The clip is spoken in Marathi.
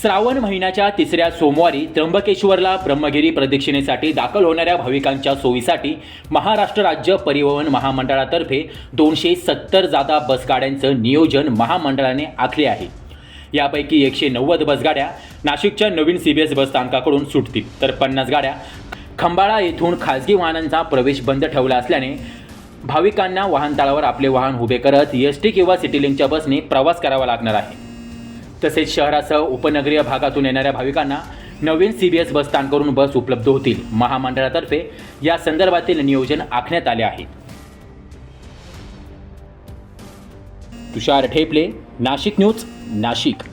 श्रावण महिन्याच्या तिसऱ्या सोमवारी त्र्यंबकेश्वरला ब्रह्मगिरी प्रदक्षिणेसाठी दाखल होणाऱ्या भाविकांच्या सोयीसाठी महाराष्ट्र राज्य परिवहन महामंडळातर्फे दोनशे सत्तर जादा बसगाड्यांचं नियोजन महामंडळाने आखले आहे. यापैकी एकशे नव्वद बसगाड्या नाशिकच्या नवीन सी बी एस बसस्थानकाकडून सुटतील. तर पन्नास गाड्या खंबाळा येथून खाजगी वाहनांचा प्रवेश बंद ठेवला असल्याने भाविकांना वाहनतळावर आपले वाहन उभे करत एस टी किंवा सिटीलिंकच्या बसने प्रवास करावा लागणार आहे. तसेच शहरासह उपनगरीय भागातून येणाऱ्या भाविकांना नवीन सी बी एस बसस्थानकडून बस उपलब्ध होतील. महामंडळातर्फे या संदर्भातील नियोजन आखण्यात आले आहे. तुषार ठेपले नाशिक न्यूज नाशिक.